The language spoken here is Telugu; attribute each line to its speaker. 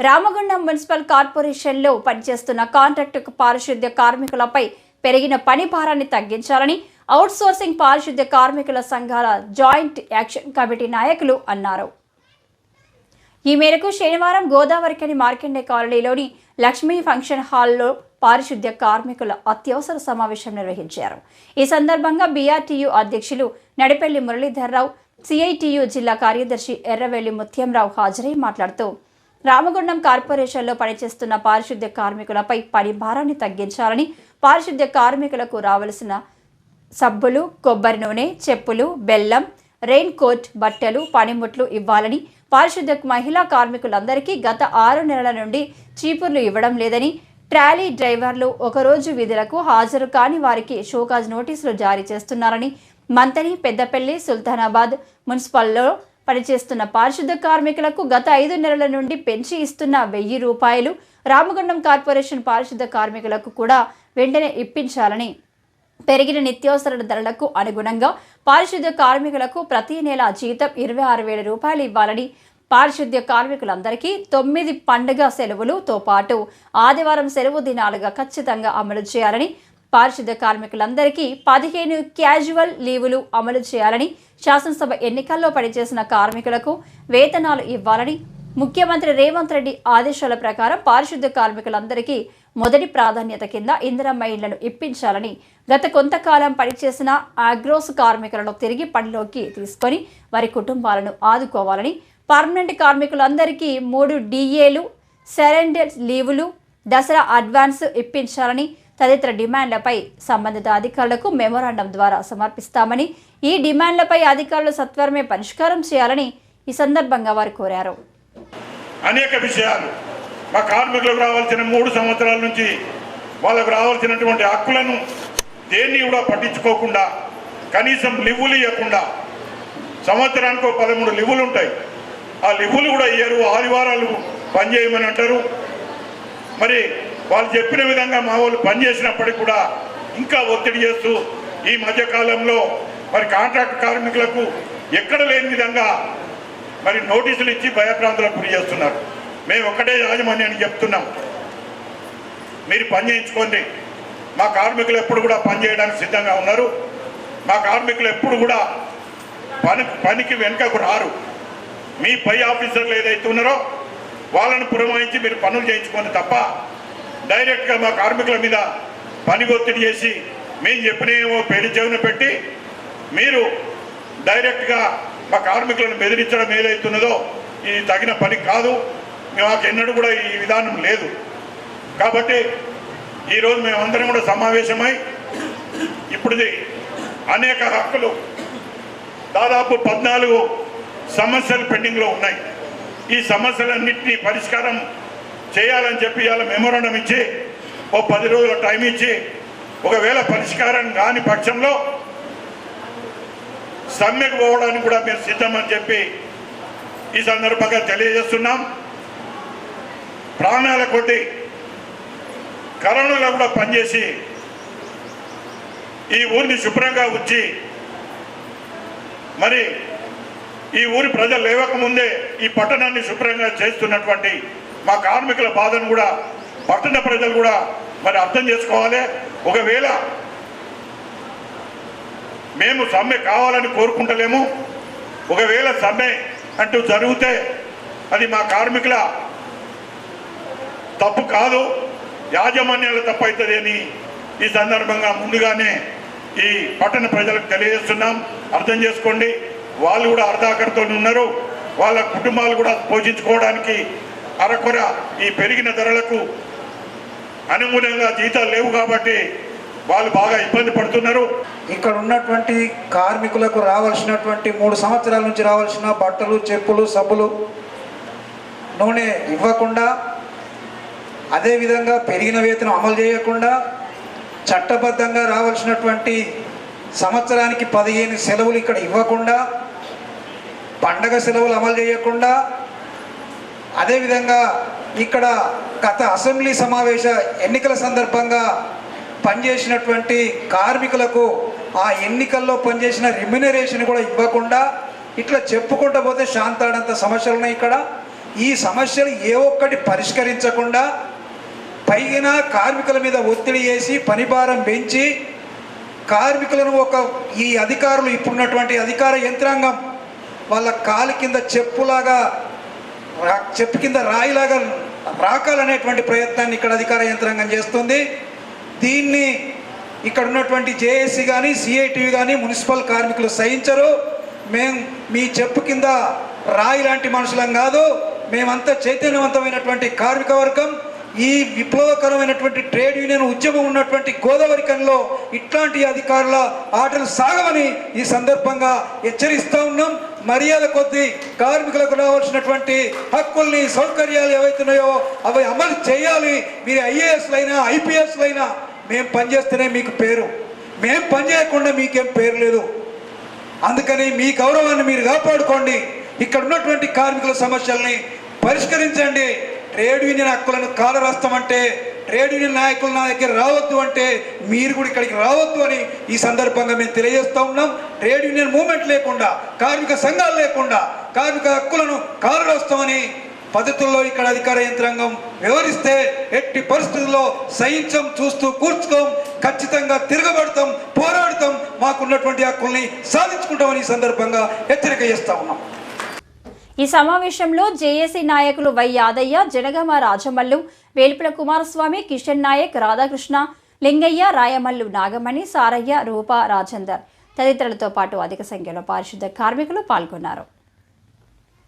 Speaker 1: రామగుండం మున్సిపల్ కార్పొరేషన్లో పనిచేస్తున్న కాంట్రాక్టు పారిశుద్ధ్య కార్మికులపై పెరిగిన పని భారాన్ని తగ్గించాలని అవుట్సోర్సింగ్ పారిశుద్ధ్య కార్మికుల సంఘాల జాయింట్ యాక్షన్ కమిటీ నాయకులు అన్నారు. ఈ మేరకు శనివారం గోదావరికని మార్కెండే కాలనీలోని లక్ష్మీ ఫంక్షన్ హాల్లో పారిశుద్ధ్య కార్మికుల అత్యవసర సమావేశం నిర్వహించారు. ఈ సందర్భంగా బీఆర్టీయూ అధ్యక్షులు నడిపెల్లి మురళీధర్రావు సిఐటియు జిల్లా కార్యదర్శి ఎర్రవెల్లి ముత్యంరావు హాజరై మాట్లాడుతూ రామగుండం కార్పొరేషన్లో పనిచేస్తున్న పారిశుద్ధ్య కార్మికులపై పని భారాన్ని తగ్గించాలని పారిశుద్ధ్య కార్మికులకు రావలసిన సబ్బులు కొబ్బరి నూనె చెప్పులు బెల్లం రెయిన్ కోట్ బట్టలు పనిముట్లు ఇవ్వాలని పారిశుద్ధ్య మహిళా కార్మికులందరికీ గత ఆరు నెలల నుండి చీపుర్లు ఇవ్వడం లేదని ట్రాలీ డ్రైవర్లు ఒకరోజు విధులకు హాజరు కాని వారికి షోకాజ్ నోటీసులు జారీ చేస్తున్నారని మంతని పెద్దపల్లి సుల్తానాబాద్ మున్సిపల్లో పనిచేస్తున్న పారిశుద్ధ కార్మికులకు గత ఐదు నెలల నుండి పెంచి ఇస్తున్న వెయ్యి రూపాయలు రామగుండం కార్పొరేషన్ పారిశుద్ధ కార్మికులకు కూడా వెంటనే ఇప్పించాలని. పెరిగిన నిత్యావసర ధరలకు అనుగుణంగా పారిశుద్ధ కార్మికులకు ప్రతి నెల జీతం ఇరవై ఆరు వేల రూపాయలు ఇవ్వాలని పారిశుద్ధ్య కార్మికులందరికీ తొమ్మిది పండుగ సెలవులతో పాటు ఆదివారం సెలవు దినాలుగా ఖచ్చితంగా అమలు చేయాలని పారిశుద్ధ కార్మికులందరికీ పదిహేను క్యాజువల్ లీవులు అమలు చేయాలని శాసనసభ ఎన్నికల్లో పనిచేసిన కార్మికులకు వేతనాలు ఇవ్వాలని ముఖ్యమంత్రి రేవంత్ రెడ్డి ఆదేశాల ప్రకారం పారిశుద్ధ కార్మికులందరికీ మొదటి ప్రాధాన్యత కింద ఇందిరమ్మ ఇళ్ళను ఇప్పించాలని గత కొంతకాలం పనిచేసిన ఆగ్రోస్ కార్మికులను తిరిగి పనిలోకి తీసుకొని వారి కుటుంబాలను ఆదుకోవాలని పర్మనెంట్ కార్మికులందరికీ మూడు డిఏలు సరెండర్ లీవులు దసరా అడ్వాన్స్ ఇప్పించాలని తదితర డిమాండ్లపై సంబంధిత అధికారులకు మెమోరాండం ద్వారా సమర్పిస్తామని ఈ డిమాండ్లపై అధికారులు సత్వరమే పరిష్కారం చేయాలని ఈ సందర్భంగా వారు కోరారు.
Speaker 2: అనేక విషయాలు. మా కార్మికులకు రావాల్సిన మూడు సంవత్సరాల నుంచి వాళ్ళకు రావాల్సినటువంటి హక్కులను దేన్ని కూడా పట్టించుకోకుండా కనీసం లివ్వులు ఇవ్వకుండా సంవత్సరానికి ఒక పదమూడు లివ్వులు ఉంటాయి. ఆ లివ్వులు కూడా ఇయ్యరు ఆదివారాలు పనిచేయమని అంటారు. మరి వాళ్ళు చెప్పిన విధంగా మా వాళ్ళు పనిచేసినప్పటికి కూడా ఇంకా ఒత్తిడి చేస్తూ ఈ మధ్యకాలంలో మరి కాంట్రాక్ట్ కార్మికులకు ఎక్కడ లేని విధంగా మరి నోటీసులు ఇచ్చి భయప్రాంతాలకు గురి చేస్తున్నారు. మేము ఒక్కటే యాజమాన్యాన్ని చెప్తున్నాం. మీరు పని చేయించుకోండి. మా కార్మికులు ఎప్పుడు కూడా పని చేయడానికి సిద్ధంగా ఉన్నారు. మా కార్మికులు ఎప్పుడు కూడా పని పనికి వెనుకకు రారు. మీ పై ఆఫీసర్లు ఏదైతే ఉన్నారో వాళ్ళని పురమాయించి మీరు పనులు చేయించుకోండి తప్ప డైరెక్ట్గా మా కార్మికుల మీద పని ఒత్తిడి చేసి మేము చెప్పినేమో పేరు చెవిన పెట్టి మీరు డైరెక్ట్గా మా కార్మికులను బెదిరించడం ఏదైతున్నదో ఇది తగిన పని కాదు. మాకు ఎన్నడూ కూడా ఈ విధానం లేదు. కాబట్టి ఈరోజు మేమందరం కూడా సమావేశమై ఇప్పుడుది అనేక హక్కులు దాదాపు పద్నాలుగు సమస్యలు పెండింగ్లో ఉన్నాయి. ఈ సమస్యలన్నింటినీ పరిష్కారం చేయాలని చెప్పి ఇవాళ మెమోరాండం ఇచ్చి ఓ పది రోజుల టైం ఇచ్చి ఒకవేళ పరిష్కారం కాని పక్షంలో సమ్మెకు పోవడానికి కూడా మీరు సిద్ధమని చెప్పి ఈ సందర్భంగా తెలియజేస్తున్నాం. ప్రాణాల కొట్టి కరోనాలో కూడా పనిచేసి ఈ ఊరిని శుభ్రంగా ఉంచి మరి ఈ ఊరి ప్రజలు లేవకముందే ఈ పట్టణాన్ని శుభ్రంగా చేస్తున్నటువంటి మా కార్మికుల బాధను కూడా పట్టణ ప్రజలు కూడా మరి అర్థం చేసుకోవాలి. ఒకవేళ మేము సమ్మె కావాలని కోరుకుంటలేము. ఒకవేళ సమ్మె అంటూ జరిగితే అది మా కార్మికుల తప్పు కాదు యాజమాన్యాల తప్పు అవుతుంది అని ఈ సందర్భంగా ముందుగానే ఈ పట్టణ ప్రజలకు తెలియజేస్తున్నాం. అర్థం చేసుకోండి. వాళ్ళు కూడా అర్ధాకరతో ఉన్నారు. వాళ్ళ కుటుంబాలు కూడా పోషించుకోవడానికి అరకొర ఈ పెరిగిన ధరలకు అనుగుణంగా జీతాలు లేవు కాబట్టి వాళ్ళు బాగా ఇబ్బంది పడుతున్నారు.
Speaker 3: ఇక్కడ ఉన్నటువంటి కార్మికులకు రావాల్సినటువంటి మూడు సంవత్సరాల నుంచి రావాల్సిన బట్టలు చెప్పులు సబ్బులు నూనె ఇవ్వకుండా అదేవిధంగా పెరిగిన వేతనం అమలు చేయకుండా చట్టబద్ధంగా రావాల్సినటువంటి సంవత్సరానికి పదిహేను సెలవులు ఇక్కడ ఇవ్వకుండా పండగ సెలవులు అమలు చేయకుండా అదేవిధంగా ఇక్కడ గత అసెంబ్లీ సమావేశ ఎన్నికల సందర్భంగా పనిచేసినటువంటి కార్మికులకు ఆ ఎన్నికల్లో పనిచేసిన రెమ్యునరేషన్ కూడా ఇవ్వకుండా ఇట్లా చెప్పుకుంటూ పోతే శాంతాడంత సమస్యలు ఉన్నాయి ఇక్కడ. ఈ సమస్యలు ఏ ఒక్కటి పరిష్కరించకుండా పైన కార్మికుల మీద ఒత్తిడి చేసి పనిభారం పెంచి కార్మికులను ఒక ఈ అధికారులు ఇప్పుడున్నటువంటి అధికార యంత్రాంగం వాళ్ళ కాలు కింద చెప్పులాగా చెప్పు కింద రాయిలాగా రాకాలనేటువంటి ప్రయత్నాన్ని ఇక్కడ అధికార యంత్రాంగం చేస్తుంది. దీన్ని ఇక్కడ ఉన్నటువంటి జేఏసీ కానీ సిఐటివి కానీ మున్సిపల్ కార్మికులు సహించరు. మేం మీ చెప్పు కింద రాయి లాంటి మనుషులం కాదు. మేమంతా చైతన్యవంతమైనటువంటి కార్మిక వర్గం. ఈ విప్లవకరమైనటువంటి ట్రేడ్ యూనియన్ ఉద్యమం ఉన్నటువంటి గోదావరి కన్లో ఇట్లాంటి అధికారుల ఆటలు సాగవని ఈ సందర్భంగా హెచ్చరిస్తూ ఉన్నాం. మర్యాద కొద్దీ కార్మికులకు రావాల్సినటువంటి హక్కుల్ని సౌకర్యాలు ఏవైతున్నాయో అవి అమలు చేయాలి. మీరు ఐఏఎస్లైనా ఐపీఎస్లైనా మేము పనిచేస్తేనే మీకు పేరు. మేము పనిచేయకుండా మీకేం పేరు లేదు. అందుకని మీ గౌరవాన్ని మీరు కాపాడుకోండి. ఇక్కడ ఉన్నటువంటి కార్మికుల సమస్యల్ని పరిష్కరించండి. ట్రేడ్ యూనియన్ హక్కులను కాలరాస్తామంటే ట్రేడ్ యూనియన్ నాయకులు నా దగ్గర రావద్దు అంటే మీరు కూడా ఇక్కడికి రావద్దు అని ఈ సందర్భంగా మేము తెలియజేస్తా ఉన్నాం. ట్రేడ్ యూనియన్ మూవ్మెంట్ లేకుండా కార్మిక సంఘాలు లేకుండా కార్మిక హక్కులను కాలరాస్తామని పద్ధతుల్లో ఇక్కడ అధికార యంత్రాంగం వివరిస్తే ఎట్టి పరిస్థితుల్లో సహించం చూస్తూ కూర్చుకోం ఖచ్చితంగా తిరగబడతాం పోరాడతాం మాకున్నటువంటి హక్కుల్ని సాధించుకుంటామని ఈ సందర్భంగా హెచ్చరిక చేస్తా ఉన్నాం.
Speaker 1: ఈ సమావేశంలో జేఏసీ నాయకులు వై యాదయ్య జనగామ రాజమల్లు వేల్పుల కుమారస్వామి కిషన్ నాయక్ రాధాకృష్ణ లింగయ్య రాయమల్లు నాగమణి సారయ్య రూప రాజేందర్ తదితరులతో పాటు అధిక సంఖ్యలో పారిశుద్ధ కార్మికులు పాల్గొన్నారు.